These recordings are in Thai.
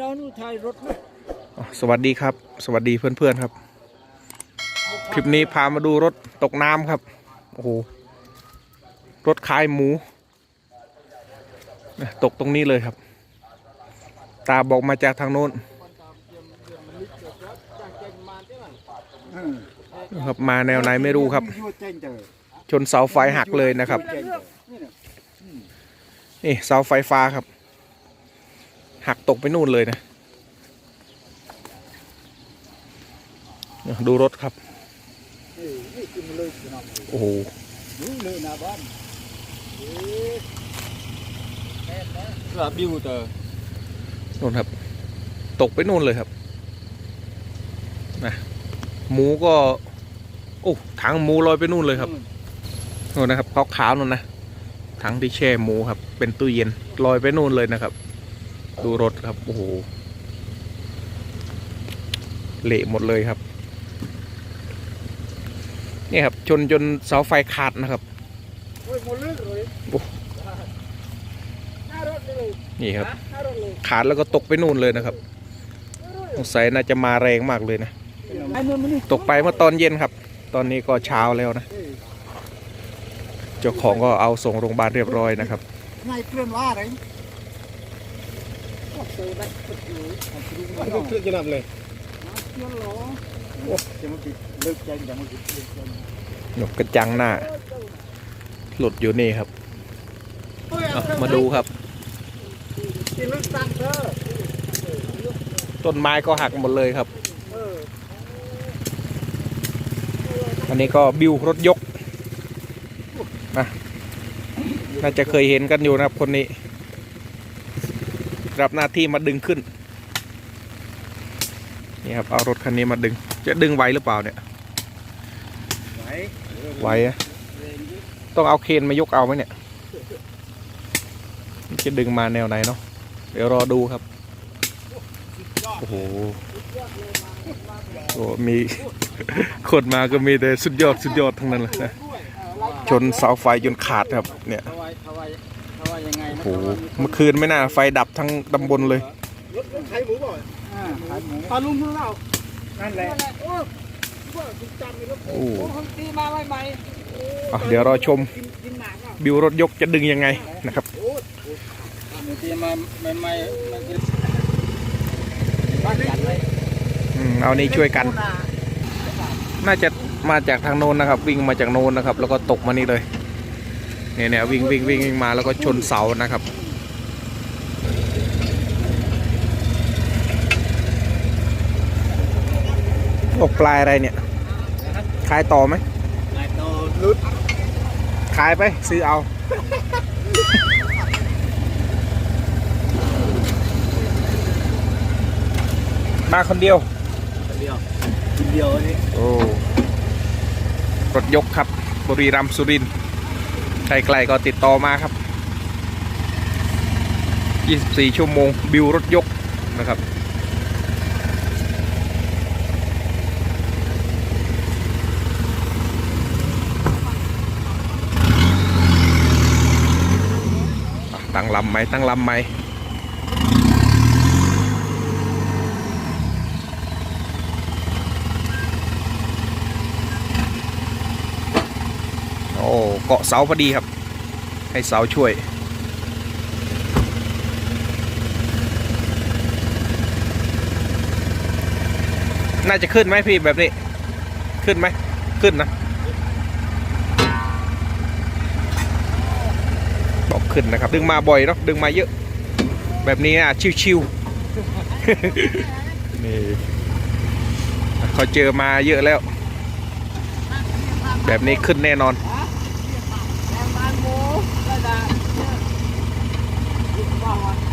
น้องนู่นถ่ายรถนะสวัสดีครับ สวัสดีเพื่อนๆครับ คลิปนี้พามาดูรถตกน้ำครับ โอ้โห รถขายหมู ตกตรงนี้เลยครับ ตาบอกมาจากทางโน้นครับมาแนวไหนไม่รู้ครับ ชนเสาไฟหักเลยนะครับ นี่เสาไฟฟ้าครับ หักตกไปนู่นเลยนะ ดูรถครับ โอ้โห là biêu tờ นู่นครับ ตกไปนู่นเลยครับนะหมูก็ โอ้ถังหมูลอยไปนู่นเลยครับนู่นนะครับขาวๆนู่นนะถังที่แช่หมูครับ เป็นตู้เย็นลอยไปนู่นเลยนะครับ ดูรถครับ โอ้โห เละหมดเลยครับ นี่ครับ ชนจนเสาไฟขาดนะครับนี่ครับ ขาดแล้วก็ตกไปนู่นเลยนะครับสงสัยน่าจะมาแรงมากเลยนะ ตกไปเมื่อตอนเย็นครับ ตอนนี้ก็เช้าแล้วนะ เจ้าของก็เอาส่งโรงพยาบาลเรียบร้อยนะครับ ngày truyền loa đấy Không được cho nằm này. lực chân chẳng một lực chân หนกกระจังหน้า หลุดอยู่นี่ครับเอามาดูครับ ต้นไม้ก็หักหมดเลยครับ อันนี้ก็บิวรถยกนะน่าจะเคยเห็นกันอยู่นะครับคนนี้ รับหน้าที่มาดึงขึ้น นี่ครับ เอารถคันนี้มาดึง จะดึงไหวหรือเปล่าเนี่ย đấy ไหวอะต้องเอาเคนมายกเอาไหมเนี่ย จะดึงมาแนวไหนเนาะ เดี๋ยวรอดูครับ โอ้โหโอ้มีคนมาก็มีแต่สุดยอดสุดยอดทั้งนั้นเลยนะ ชนเสาไฟจนขาดครับ เนี่ย thao ai thao ai thao ai ยังไงโอ้โหเมื่อคืนไม่น่าไฟดับทั้งตำบลเลย รถรถไถหมูบ่อยอ่าขายหมูปลาลุงของเรานั่นแหละโอ้ว่าคุณจำมีรถโอ้โหเขาตีมาใหม่อะเดี๋ยวรอชมๆกินกินหนักอะบิวรถยกจะดึงยังไงนะครับตีมาใหม่ๆมันกินบ้านจัดเลยอืมเอานี่ช่วยกัน น่าจะมาจากทางโน้นนะครับ วิ่งมาจากโน้นนะครับ แล้วก็ตกมานี่เลย เนี่ยเนี่ยวิ่งวิ่งวิ่งวิ่งมาแล้วก็ชนเสานะครับออกปลายอะไรเนี่ยขายต่อไหมนายโตลุดขายไปซื้อเอามาคนเดียวเดียวกินเดียวนี่ โอ้ รถยกครับ บุรีรัมย์สุรินทร์ใกลๆก็ติดต่อมาครับ 24 ชั่วโมง บิวรถยกนะครับ ตั้งลำไหมตั้งลำไหม อ้เกาะเสาพอดีครับ ให้เสาช่วย น่าจะขึ้นไหมพี่แบบนี้ ขึ้นไหมขึ้นนะบอกขึ้นนะครับ ดึงมาบ่อยเนาะดึงมาเยอะ แบบนี้อะชิวๆนี่เขาเจอมาเยอะแล้ว แบบนี้ขึ้นแน่นอน แรงบานหมูก็ได้ บ้า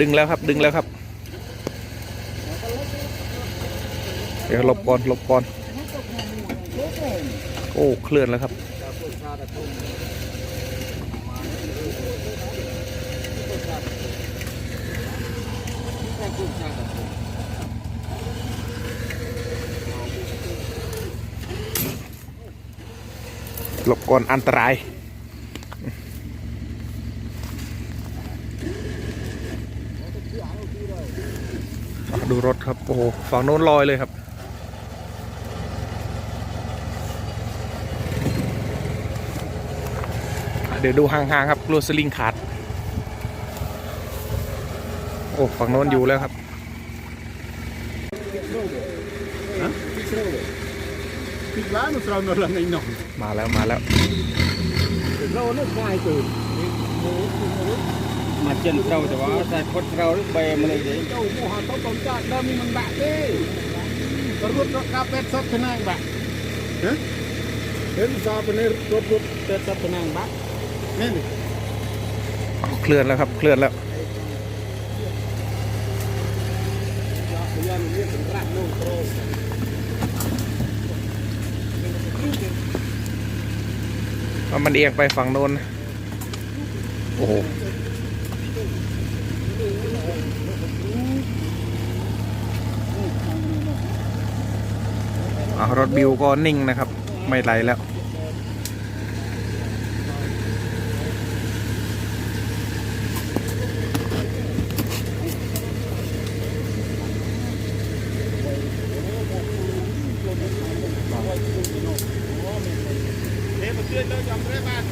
ดึงแล้วครับ ดึงแล้วครับ เดี๋ยวหลบก่อนหลบก่อนโอ้เคลื่อนแล้วครับหลบก่อนอันตราย ดูรถครับ โอ้โห ฝั่งโน้นลอยเลยครับเดี๋ยวดูห่างๆครับกลัวสลิงขาด โอ้ฝั่งโน้นอยู่แล้วครับมาแล้วมาแล้วเราเลิกง่ายเกิน macam tahu tu, saya pot tahu tu bayar Malay deh. Tahu muha tahu tonjak dah ni membak deh. Terus nak kapet sot kenang bak. Hah? Ini sah bener terus terus kapet sot kenang bak. Ini. เคลื่อนแล้วครับ เคลื่อนแล้วมันเอียงไปฝั่งโน้นโอ้โห รถบิวก็นิ่งนะครับ ไม่ไหลแล้วเฮ้ยมาเตือนเราจำได้บ้าน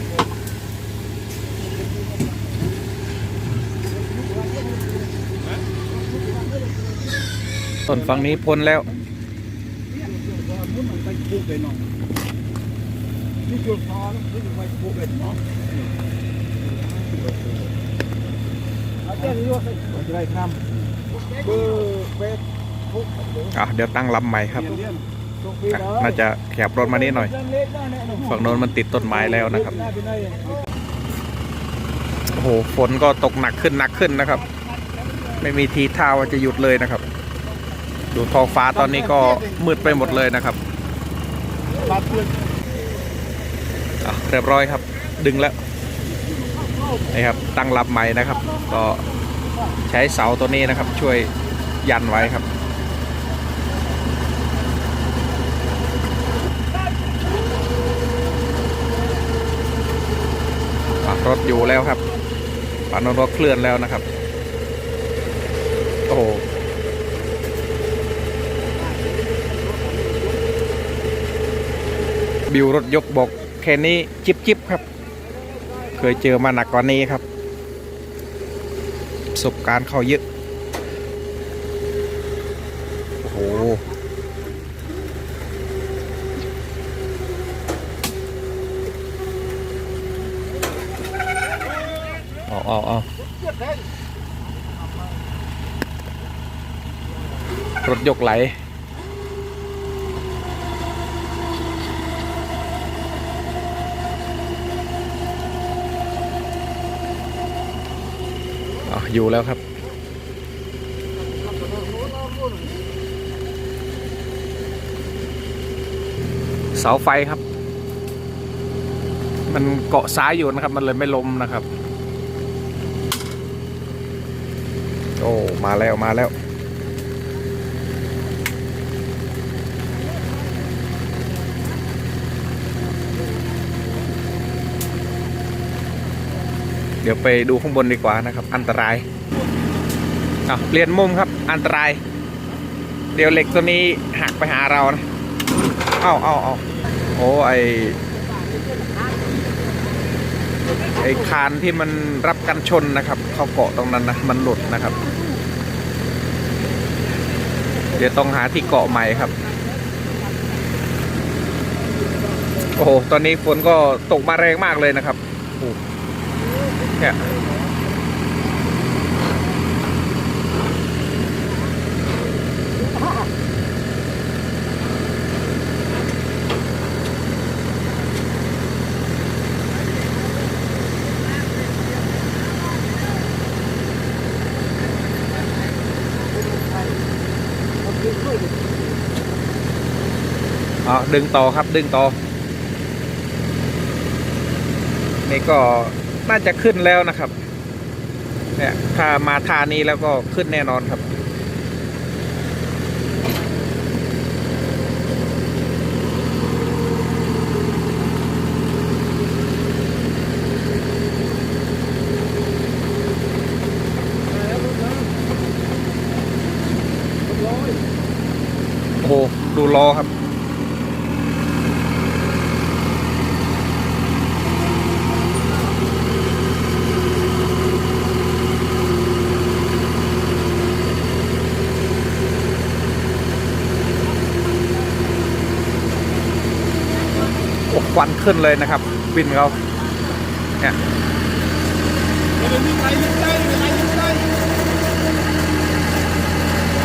ฝั่งนี้พ้นแล้ว มันไปปลูกเลยน้องนี่จุดพอแล้วนี่ไปปลูกเลยน้องอาจารย์นี่ว่าจะได้ทำเบอร์เป็ดปลูกอะเดี๋ยวตั้งลำใหม่ครับเรียนตรงปีอะแล้วน่าจะแคบรถมานิดหน่อย ฝั่งโน้นมันติดต้นไม้แล้วนะครับ โอ้โห ฝนก็ตกหนักขึ้นหนักขึ้นนะครับ ไม่มีทีท่าว่าจะหยุดเลยนะครับ ดูท้องฟ้าตอนนี้ก็มืดไปหมดเลยนะครับบาด เจ็บอะเรียบร้อยครับ ดึงแล้วนี่ครับตั้งรับใหม่นะครับ ก็ใช้เสาตัวนี้นะครับ ช่วยยันไว้ครับรถอยู่แล้วครับปานนรถเคลื่อนแล้วนะครับ โอ้โห บิวรถยกบอกแค่นี้จิบจิบครับ เคยเจอมาหนักกว่านี้ครับประสบการณ์เขาเยอะโอ้โหเอาเอาเอารถยกไหล อยู่แล้วครับ เสาไฟครับ มันเกาะซ้ายอยู่นะครับ มันเลยไม่ล้มนะครับ โอ้ มาแล้วมาแล้ว ดี๋ยวไปดูข้างบนดีกว่านะครับ อันตรายอะเปลี่ยนมุมครับ อันตราย เดี๋ยวเหล็กตัวนี้หักไปหาเรานะเอาเอาเอาโอ้ไอไอคานที่มันรับกันชนนะครับเขาเกาะตรงนั้นนะมันหลุดนะครับ เดี๋ยวต้องหาที่เกาะใหม่ครับ โอ้โหตอนนี้ฝนก็ตกมาแรงมากเลยนะครับ kìa อ่ะดึงต่อครับดึงต่อนี่ก็ น่าจะขึ้นแล้วนะครับ เนี่ยถ้ามาทานี้แล้วก็ขึ้นแน่นอนครับ โอ้โหดูล้อครับ โอ้ควันขึ้นเลยนะครับ บินเขาเนี่ย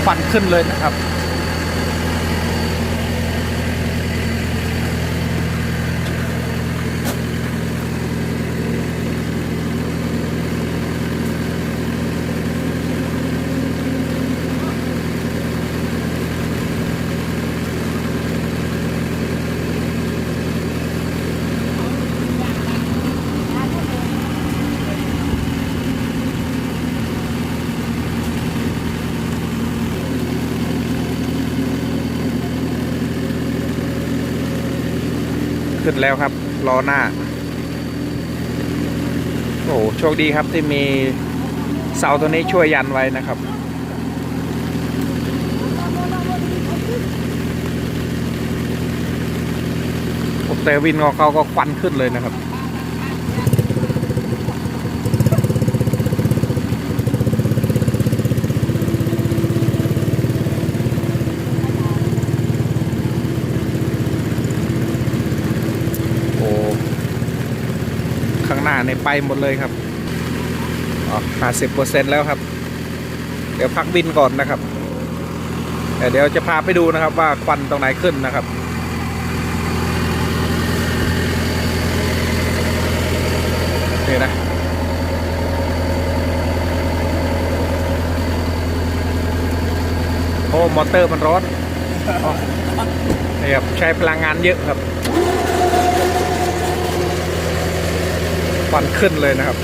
ควันขึ้นเลยนะครับ ขึ้นแล้วครับล้อหน้า โอ้โหโชคดีครับที่มีเสาตัวนี้ช่วยยันไว้นะครับโอ้แต่วินของเขาก็ควันขึ้นเลยนะครับ โอ้ข้างหน้า เนี่ยไปหมดเลยครับอ๋อห้าสิบเปอร์เซ็นแล้วครับ เดี๋ยวพักบินก่อนนะครับแต่เดี๋ยวจะพาไปดูนะครับว่าควันตรงไหนขึ้นนะครับนี่นะโอ้มอเตอร์มันร้อนอ๋อนี่ครับใช้พลังงานเยอะครับ ควันขึ้นเลยนะครับ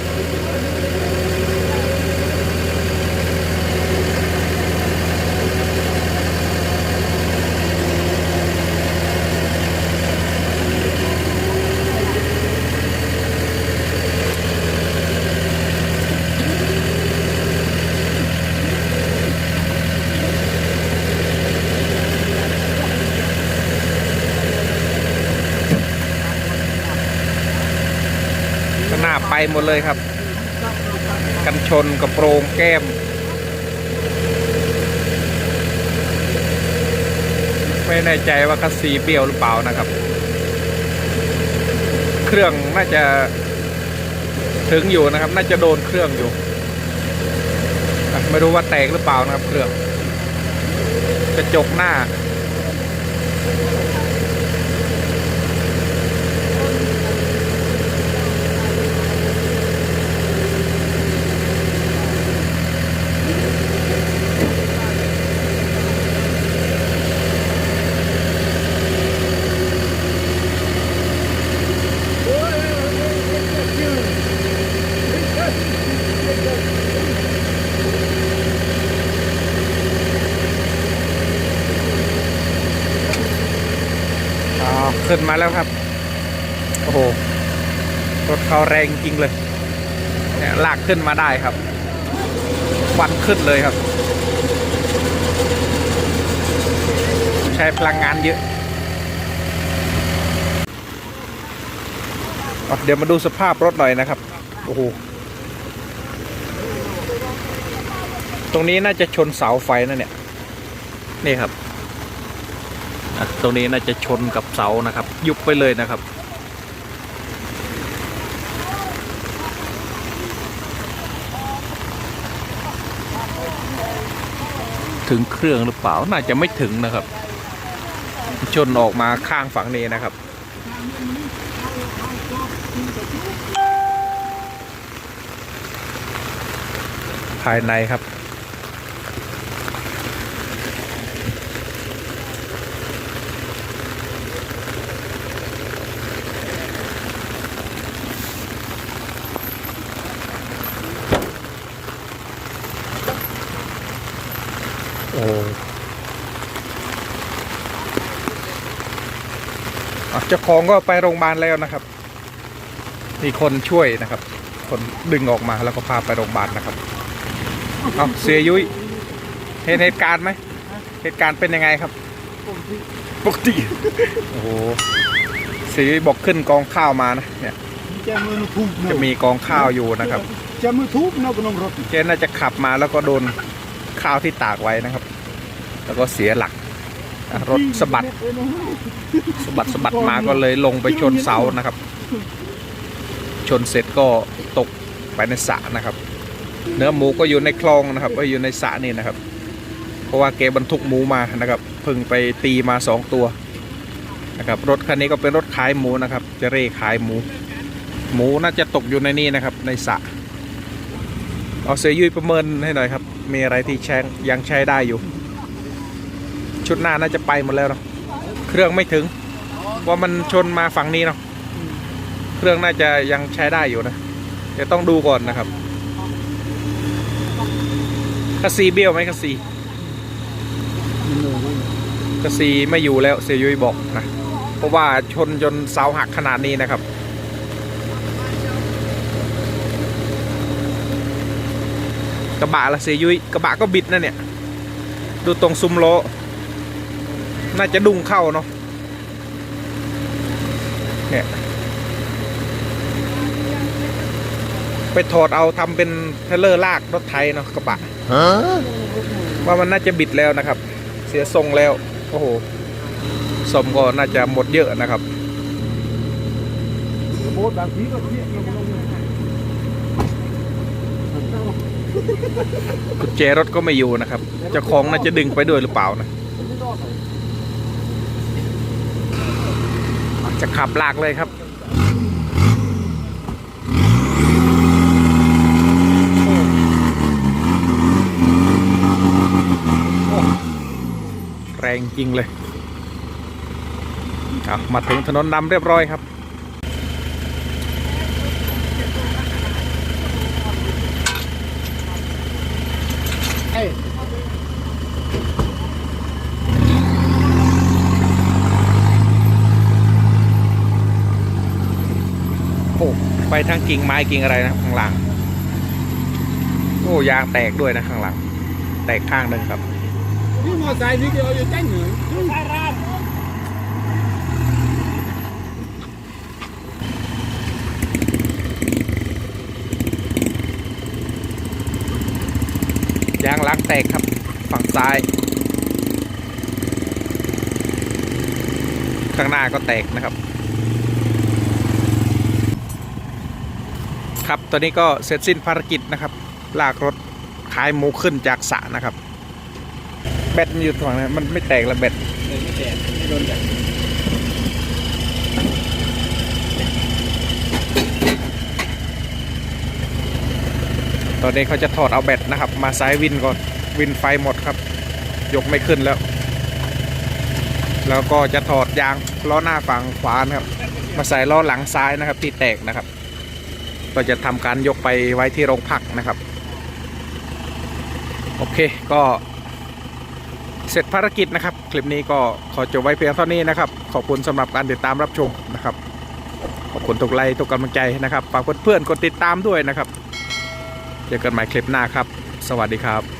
หน้าไปหมดเลยครับ กันชนกระโปรงแก้ม ไม่แน่ใจว่าคัสซีเบี้ยวหรือเปล่านะครับ เครื่องน่าจะถึงอยู่นะครับ น่าจะโดนเครื่องอยู่ ไม่รู้ว่าแตกหรือเปล่านะครับ เครื่องกระจกหน้า มาแล้วครับ โอ้โห รถเขาแรงจริงเลย เนี่ยลากขึ้นมาได้ครับควันขึ้นเลยครับ ใช้พลังงานเยอะ เดี๋ยวมาดูสภาพรถหน่อยนะครับ โอ้โห ตรงนี้น่าจะชนเสาไฟนะเนี่ย นี่ครับ ตรงนี้น่าจะชนกับเสานะครับ ยุบไปเลยนะครับถึงเครื่องหรือเปล่า น่าจะไม่ถึงนะครับ ชนออกมาข้างฝั่งนี้นะครับ ภายในครับ เจ้าของก็ไปโรงพยาบาลแล้วนะครับมีคนช่วยนะครับ คนดึงออกมาแล้วก็พาไปโรงพยาบาลนะครับเอาเสียยุ้ยเห็นเหตุการณ์ไหมเหตุการณ์เป็นยังไงครับปกติโอ้โหเสียยุ้ยบอกขึ้นกองข้าวมานะเนี่ยจะมือทุบจะมีกองข้าวอยู่นะครับจะมือทุบเนาะกนมรถเจนน่าจะขับมาแล้วก็โดนข้าวที่ตากไว้นะครับ แล้วก็เสียหลักอะ รถสะบัดสะบัดสะบัดมาก็เลยลงไปชนเสานะครับ ชนเสร็จก็ตกไปในสระนะครับ เนื้อหมูก็อยู่ในคลองนะครับก็อยู่ในสระนี่นะครับ เพราะว่าแกบรรทุกหมูมานะครับเพิ่งไปตีมาสองตัวนะครับรถคันนี้ก็เป็นรถขายหมูนะครับ จะเร่ขายหมู หมูน่าจะตกอยู่ในนี่นะครับ ในสระเอาเสือยุยประเมินให้หน่อยครับ มีอะไรที่ใช้ยังใช้ได้อยู่ ชุดหน้าน่าจะไปหมดแล้วเนาะเครื่องไม่ถึงว่ามันชนมาฝั่งนี้เนาะเครื่องน่าจะยังใช้ได้อยู่นะเดี๋ยวต้องดูก่อนนะครับคาซีเบี้ยวไหมคาซีคาซีไม่อยู่แล้วเสียยุยบอกนะเพราะว่าชนจนเสาหักขนาดนี้นะครับกระบะละเสียยุยกระบะก็บิดนะเนี่ย ดูตรงซุ้มโล น่าจะดุ้งเข้าเนาะเนี่ยไปถอดเอาทำเป็นเทรลเลอร์ลากรถไถเนาะกระบะว่ามันน่าจะบิดแล้วนะครับ เสียทรงแล้ว โอ้โหสมก็น่าจะหมดเยอะนะครับโบสบางทีก็เพี้ยนลงลงกุญแจรถก็ไม่อยู่นะครับ เจ้าของน่าจะดึงไปด้วยหรือเปล่านะ จะขับลากเลยครับแรงจริงเลย เอามาถึงถนนดำเรียบร้อยครับ ไปทั้งกิ่งไม้กิ่งอะไรนะข้างหลัง โอ้ยางแตกด้วยนะข้างหลัง แตกข้างหนึ่งครับนี่มอไซค์นี่ก็เอาอยู่จังเหรอยางล้างแตกครับฝั่งซ้าย ข้างหน้าก็แตกนะครับ ครับ ตอนนี้ก็เสร็จสิ้นภารกิจนะครับ ลากรถขายหมูขึ้นจากสระนะครับ แบตมันอยู่ฝั่งนั้นมันไม่แตกแล้วแบตไม่แตกไม่โดนแตตอนนี้เขาจะถอดเอาแบตนะครับ มาซ้ายวินก่อนวินไฟหมดครับ ยกไม่ขึ้นแล้ว แล้วก็จะถอดยางล้อหน้าฝั่งขวานะครับ มาใส่ล้อหลังซ้ายนะครับ ที่แตกนะครับ ก็จะทำการยกไปไว้ที่โรงพักนะครับ โอเคก็เสร็จภารกิจนะครับ คลิปนี้ก็ขอจบไว้เพียงเท่านี้นะครับ ขอบคุณสำหรับการติดตามรับชมนะครับ ขอบคุณทุกไลค์ทุกกำลังใจนะครับฝากเพื่อนๆกดติดตามด้วยนะครับเจอกันใหม่คลิปหน้าครับ สวัสดีครับ